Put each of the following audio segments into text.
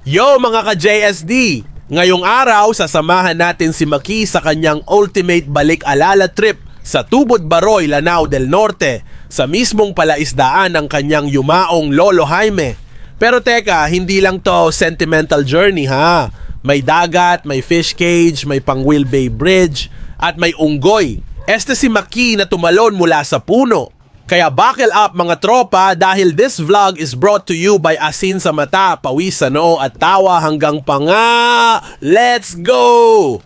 Yo mga ka-JSD! Ngayong araw, sasamahan natin si Maki sa kanyang ultimate balik-alala trip sa Tubod Baroy, Lanao del Norte sa mismong palaisdaan ng kanyang yumaong Lolo Jaime. Pero teka, hindi lang to sentimental journey ha. May dagat, may fish cage, may pang Bay Bridge, at may unggoy. Este si Maki na tumalon mula sa puno. Kaya buckle up mga tropa dahil this vlog is brought to you by Asin sa Mata, Pawis sa at Tawa hanggang Panga. Let's go!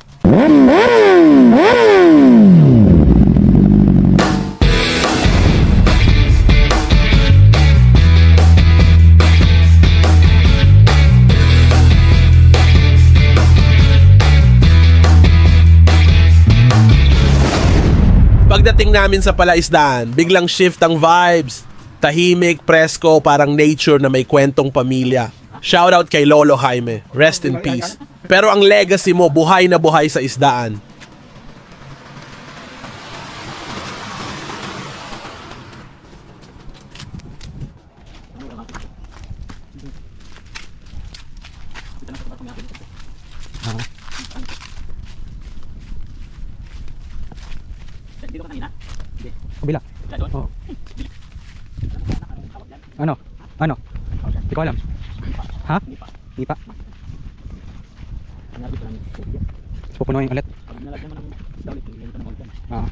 Pagdating namin sa palaisdaan, biglang shift ang vibes. Tahimik, presko, parang nature na may kwentong pamilya. Shoutout kay Lolo Jaime. Rest in peace. Pero ang legacy mo, buhay na buhay sa isdaan. Kabila. Oo. Ano? Ano? Hindi ko alam. Ha? Hindi pa. Pupunuin ulit. Oo.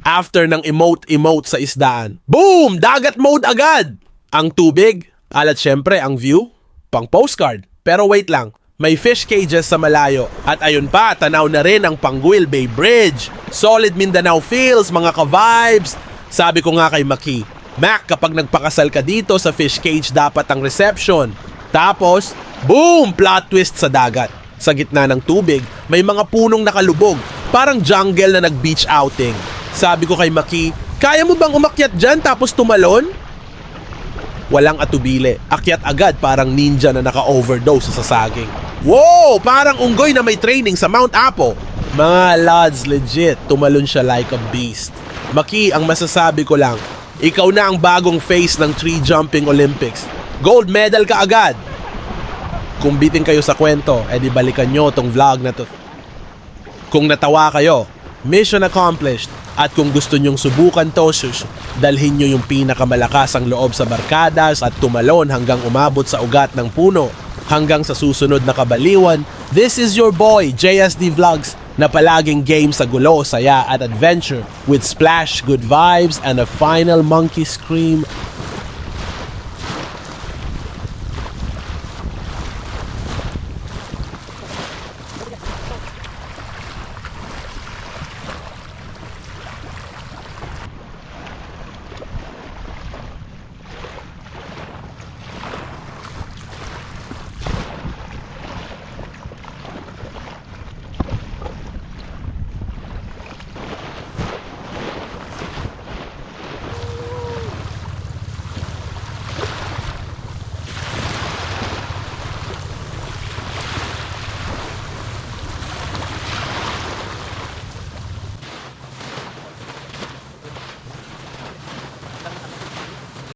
After ng emote-emote sa isdaan, boom! Dagat mode agad! Ang tubig, alat syempre ang view, pang postcard. Pero wait lang, may fish cages sa malayo. At ayun pa, tanaw na rin ang Panguil Bay Bridge. Solid Mindanao feels, mga ka-vibes. Sabi ko nga kay Maki, Mac, kapag nagpakasal ka dito sa fish cage, dapat ang reception. Tapos, boom! Plot twist sa dagat. Sa gitna ng tubig, may mga punong nakalubog. Parang jungle na nag-beach outing. Sabi ko kay Maki, kaya mo bang umakyat dyan tapos tumalon? Walang atubile. Akyat agad parang ninja na naka-overdose sa saging. Wow! Parang unggoy na may training sa Mount Apo. Mga lads, legit, tumalon siya like a beast. Maki, ang masasabi ko lang, ikaw na ang bagong face ng tree jumping Olympics. Gold medal ka agad. Kung bitin kayo sa kwento, edi balikan nyo tong vlog na to. Kung natawa kayo, mission accomplished. At kung gusto nyong subukan to, dalhin nyo yung pinakamalakasang loob sa barkadas at tumalon hanggang umabot sa ugat ng puno. Hanggang sa susunod na kabaliwan, this is your boy, JSD Vlogs, na palaging game sa gulo, saya at adventure with splash, good vibes, and a final monkey scream